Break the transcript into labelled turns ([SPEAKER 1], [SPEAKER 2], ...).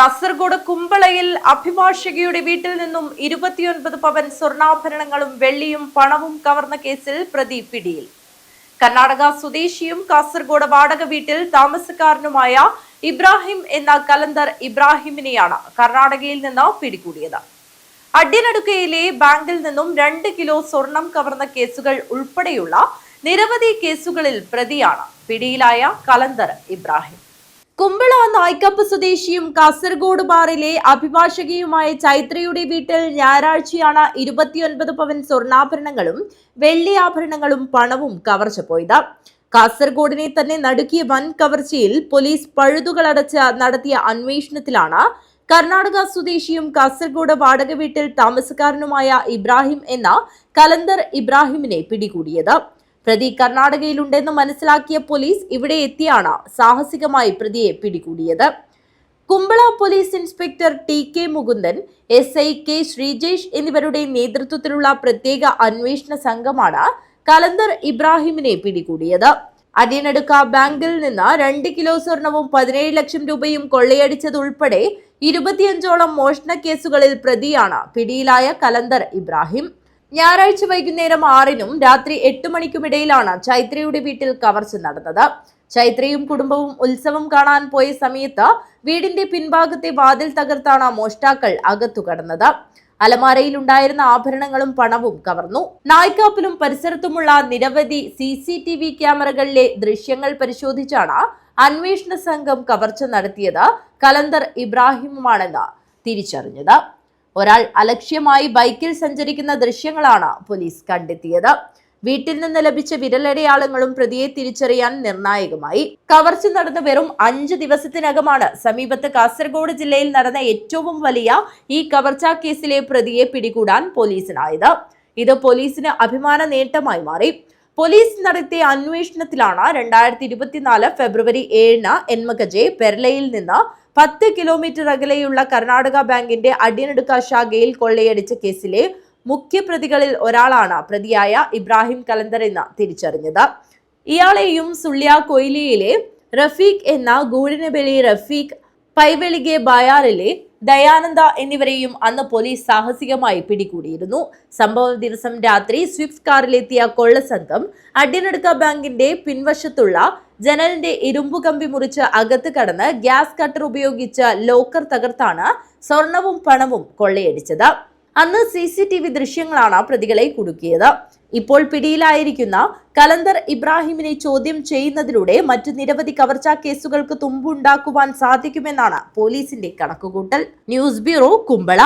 [SPEAKER 1] കാസർഗോഡ് കുമ്പളയിൽ അഭിഭാഷകയുടെ വീട്ടിൽ നിന്നും ഇരുപത്തിയൊൻപത് പവൻ സ്വർണാഭരണങ്ങളും വെള്ളിയും പണവും കവർന്ന കേസിൽ പ്രതി പിടിയിൽ. കർണാടക സ്വദേശിയും കാസർഗോഡ് വാടക വീട്ടിൽ താമസക്കാരനുമായ ഇബ്രാഹിം എന്ന കലന്തർ ഇബ്രാഹിമിനെയാണ് കർണാടകയിൽ നിന്ന് പിടികൂടിയത്. അഡ്യനടുക്കയിലെ ബാങ്കിൽ നിന്നും രണ്ട് കിലോ സ്വർണം കവർന്ന കേസുകൾ ഉൾപ്പെടെയുള്ള നിരവധി കേസുകളിൽ പ്രതിയാണ് പിടിയിലായ കലന്തർ ഇബ്രാഹിം. കുമ്പള നായ്ക്കപ്പ് സ്വദേശിയും കാസർഗോഡ് ബാറിലെ അഭിഭാഷകയുമായ ചൈത്രയുടെ വീട്ടിൽ ഞായറാഴ്ചയാണ് ഇരുപത്തിയൊൻപത് പവൻ സ്വർണാഭരണങ്ങളും വെള്ളി ആഭരണങ്ങളും പണവും കവർച്ച പോയത്. കാസർഗോഡിനെ തന്നെ നടുക്കിയ വൻ കവർച്ചയിൽ പോലീസ് പഴുതുകളടച്ച് നടത്തിയ അന്വേഷണത്തിലാണ് കർണാടക സ്വദേശിയും കാസർഗോഡ് വാടക വീട്ടിൽ താമസക്കാരനുമായ ഇബ്രാഹിം എന്ന കലന്തർ ഇബ്രാഹിമിനെ പിടികൂടിയത്. പ്രതി കർണാടകയിലുണ്ടെന്ന് മനസ്സിലാക്കിയ പോലീസ് ഇവിടെ എത്തിയാണ് സാഹസികമായി പ്രതിയെ പിടികൂടിയത്. Kumbala police inspector T K Mukundan S I K Sreejesh എന്നിവരുടെ നേതൃത്വത്തിലുള്ള പ്രത്യേക അന്വേഷണ സംഘമാണ് കലന്തർ ഇബ്രാഹിമിനെ പിടികൂടിയത്. അടിയനടുക്ക ബാങ്കിൽ നിന്ന് രണ്ട് കിലോ സ്വർണവും പതിനേഴ് ലക്ഷം രൂപയും കൊള്ളയടിച്ചതുൾപ്പെടെ ഇരുപത്തിയഞ്ചോളം മോഷണ കേസുകളിൽ പ്രതിയാണ് പിടിയിലായ കലന്തർ ഇബ്രാഹിം. ഞായറാഴ്ച വൈകുന്നേരം ആറിനും രാത്രി എട്ട് മണിക്കുമിടയിലാണ് ചൈത്രയുടെ വീട്ടിൽ കവർച്ച നടന്നത്. ചൈത്രയും കുടുംബവും ഉത്സവം കാണാൻ പോയ സമയത്ത് വീടിന്റെ പിൻഭാഗത്തെ വാതിൽ തകർത്താണ് മോഷ്ടാക്കൾ അകത്തു കടന്നത്. അലമാരയിൽ ഉണ്ടായിരുന്ന ആഭരണങ്ങളും പണവും കവർന്നു. നായ്ക്കാപ്പിലും പരിസരത്തുമുള്ള നിരവധി സി സി ടി വി ക്യാമറകളിലെ ദൃശ്യങ്ങൾ പരിശോധിച്ചാണ് അന്വേഷണ സംഘം കവർച്ച നടത്തിയത് കലന്തർ ഇബ്രാഹിമുമാണെന്ന് തിരിച്ചറിഞ്ഞത്. ഒരാൾ അലക്ഷ്യമായി ബൈക്കിൽ സഞ്ചരിക്കുന്ന ദൃശ്യങ്ങളാണ് പോലീസ് കണ്ടെത്തിയത്. വീട്ടിൽ നിന്ന് ലഭിച്ച വിരലടയാളങ്ങളും പ്രതിയെ തിരിച്ചറിയാൻ നിർണായകമായി. കവർച്ച നടന്ന വെറും അഞ്ച് ദിവസത്തിനകമാണ് സമീപത്ത് കാസർഗോഡ് ജില്ലയിൽ നടന്ന ഏറ്റവും വലിയ ഈ കവർച്ചാ കേസിലെ പ്രതിയെ പിടികൂടാൻ പോലീസിനായത്. ഇത് പോലീസിന് അഭിമാന നേട്ടമായി മാറി. പോലീസ് നടത്തിയ അന്വേഷണത്തിലാണ് രണ്ടായിരത്തി ഇരുപത്തിനാല് ഫെബ്രുവരി ഏഴിന് എൻമകജെ പെർലയിൽ നിന്ന് പത്ത് കിലോമീറ്റർ അകലെയുള്ള കർണാടക ബാങ്കിന്റെ അടിയനടുക്ക ശാഖയിൽ കൊള്ളയടിച്ച കേസിലെ മുഖ്യപ്രതികളിൽ ഒരാളാണ് പ്രതിയായ ഇബ്രാഹിം കലന്തർ എന്ന് തിരിച്ചറിഞ്ഞത്. ഇയാളെയും സുള്ളിയ കൊയിലിയിലെ റഫീഖ് എന്ന ഗൂഢനബലി റഫീഖ് പൈവെളികെ ബയാറിലെ ദയാനന്ദ എന്നിവരെയും അന്ന് പോലീസ് സാഹസികമായി പിടികൂടിയിരുന്നു. സംഭവ ദിവസം രാത്രി സ്വിഫ്റ്റ് കാറിലെത്തിയ കൊള്ളസംഘം അഡ്യനടുക്ക ബാങ്കിന്റെ പിൻവശത്തുള്ള ജനലിന്റെ ഇരുമ്പു കമ്പി മുറിച്ച് അകത്ത് കടന്ന് ഗ്യാസ് കട്ടർ ഉപയോഗിച്ച ലോക്കർ തകർത്താണ് സ്വർണവും പണവും കൊള്ളയടിച്ചത്. അന്ന് സി സി ടി വി ദൃശ്യങ്ങളാണ് പ്രതികളെ കുടുക്കിയത്. ഇപ്പോൾ പിടിയിലായിരിക്കുന്ന കലന്തർ ഇബ്രാഹിമിനെ ചോദ്യം ചെയ്യുന്നതിലൂടെ മറ്റു നിരവധി കവർച്ചാ കേസുകൾക്ക് തുമ്പുണ്ടാക്കുവാൻ സാധിക്കുമെന്നാണ് പോലീസിന്റെ കണക്കുകൂട്ടൽ. News bureau Kumbala.